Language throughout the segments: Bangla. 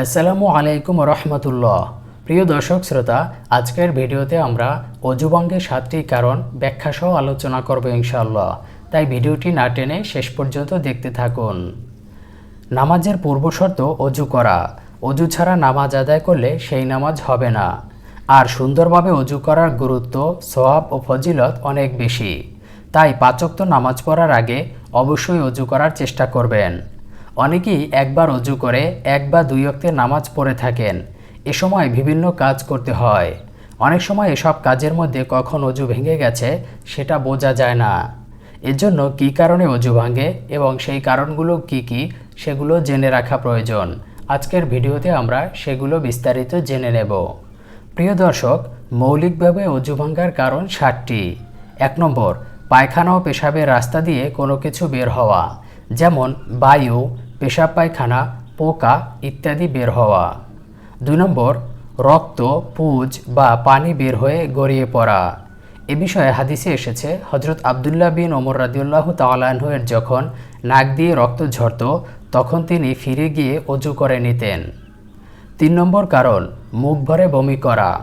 আসসালামু আলাইকুম রহমতুল্লাহ প্রিয় দর্শক, শ্রোতা, আজকের ভিডিওতে আমরা অজুভঙ্গের সাতটি কারণ ব্যাখ্যা সহ আলোচনা করব ইনশাআল্লাহ। তাই ভিডিওটি না টেনে শেষ পর্যন্ত দেখতে থাকুন। নামাজের পূর্বশর্ত অজু করা। অজু ছাড়া নামাজ আদায় করলে সেই নামাজ হবে না। আর সুন্দরভাবে অজু করার গুরুত্ব সোয়াব ও ফজিলত অনেক বেশি। তাই পাচক্ত নামাজ পড়ার আগে অবশ্যই অজু করার চেষ্টা করবেন। অনেকেই একবার অজু করে, এক বা দুই অক্তের নামাজ পড়ে থাকেন। এ সময় বিভিন্ন কাজ করতে হয়। অনেক সময় এসব কাজের মধ্যে কখন অজু ভেঙে গেছে, সেটা বোঝা যায় না। এজন্য কী কারণে অজু ভাঙে এবং সেই কারণগুলো কি কি, সেগুলো জেনে রাখা প্রয়োজন। আজকের ভিডিওতে আমরা সেগুলো বিস্তারিত জেনে নেব। প্রিয় দর্শক, মৌলিকভাবে অজু ভাঙ্গার কারণ ষাটটি এক নম্বর, পায়খানা ও পেশাবের রাস্তা দিয়ে কোনো কিছু বের হওয়া। যেমন, বায়ু পেশাব পায়খানা পোকা ইত্যাদি বের হওয়া। দুই নম্বর, রক্ত, পুজ বা পানি বের হয়ে গড়িয়ে পড়া। এ বিষয়ে হাদিসে এসেছে হজরত আবদুল্লাহ বিন ওমর রাদিউল্লাহ তালাহের যখন নাক দিয়ে রক্ত ঝরত, তখন তিনি ফিরে গিয়ে অজু করে নিতেন। তিন নম্বর কারণ, মুখ ভরে বমি করা।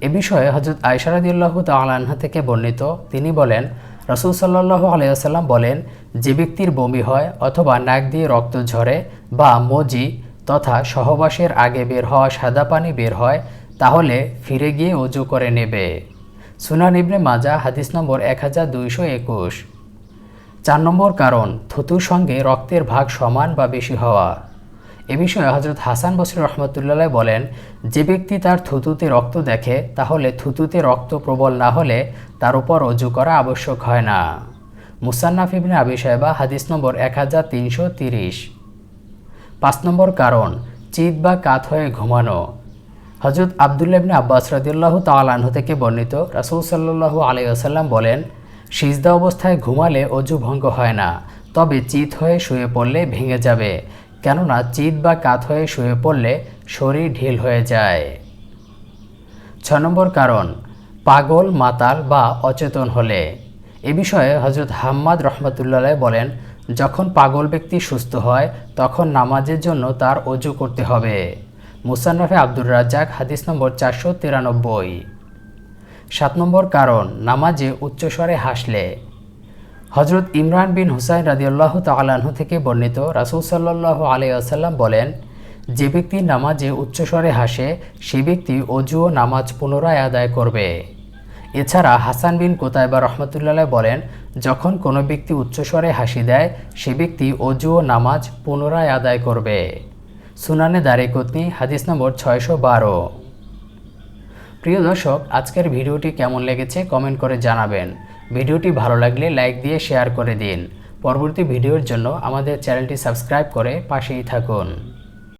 এ বিষয়ে হজরত আয়সারাদিল্লাহ তালাহা থেকে বর্ণিত, তিনি বলেন রসুল সাল্লাহ আলাইসাল্লাম বলেন, যে ব্যক্তির বমি হয় অথবা নাক দিয়ে রক্ত ঝরে বা মজি তথা সহবাসের আগে বের হওয়া সাদা পানি বের হয়, তাহলে ফিরে গিয়ে অজু করে নেবে। সুনান ইবনে মাজা, হাদিস নম্বর এক হাজার দুইশো একুশ। চার নম্বর কারণ, থুতুর সঙ্গে রক্তের ভাগ সমান বা বেশি হওয়া। এ বিষয়ে হজরত হাসান বসির রহমতুল্লাহ বলেন, যে ব্যক্তি তার থুতুতে রক্ত দেখে, তাহলে থুতুতে রক্ত প্রবল না হলে তার উপর অজু করা আবশ্যক হয় না। মুসান্নাফ ইবনে আবি সাহেবা হাদিস নম্বর এক হাজার তিনশো তিরিশ। পাঁচ নম্বর কারণ, চিত বা কাত হয়ে ঘুমানো। হজরত আবদুল্লাহ ইবনে আব্বাস রাদিউল্লাহ তালাহ থেকে বর্ণিত, রাসুল সাল্লাহ আলাইসাল্লাম বলেন, সিজদা অবস্থায় ঘুমালে অজু ভঙ্গ হয় না, তবে চিত হয়ে শুয়ে পড়লে ভেঙে যাবে। কেননা চিত বা কাত হয়ে শুয়ে পড়লে শরীর ঢিল হয়ে যায়। ছ নম্বর কারণ, পাগল, মাতাল বা অচেতন হলে। এ বিষয়ে হজরত হাম্মাদ রহমতুল্লাহ বলেন, যখন পাগল ব্যক্তি সুস্থ হয়, তখন নামাজের জন্য তার অজু করতে হবে। মুসান্নফে আব্দুর রাজ্জাক, হাদিস নম্বর চারশো তিরানব্বই। সাত নম্বর কারণ, নামাজে উচ্চস্বরে হাসলে। হজরত ইমরান বিন হুসাইন রাদিউল্লাহ তালাহু থেকে বর্ণিত রাসুল সাল্লাহ আলিয়াসাল্লাম বলেন, যে ব্যক্তি নামাজে উচ্চস্বরে হাসে, সে ব্যক্তি অজু ও নামাজ পুনরায় আদায় করবে। এছাড়া হাসান বিন কোতাইবা রহমতুল্লাহ বলেন, যখন কোনো ব্যক্তি উচ্চস্বরে হাসি দেয়, সে ব্যক্তি অজু ও নামাজ পুনরায় আদায় করবে। সুনানে দারিকতনি হাদিস নম্বর ছয়শো বারো। প্রিয় দর্শক, আজকের ভিডিওটি কেমন লেগেছে কমেন্ট করে জানাবেন। ভিডিওটি ভালো লাগলে লাইক দিয়ে শেয়ার করে দিন। পরবর্তী ভিডিওর জন্য আমাদের চ্যানেলটি সাবস্ক্রাইব করে পাশেই থাকুন।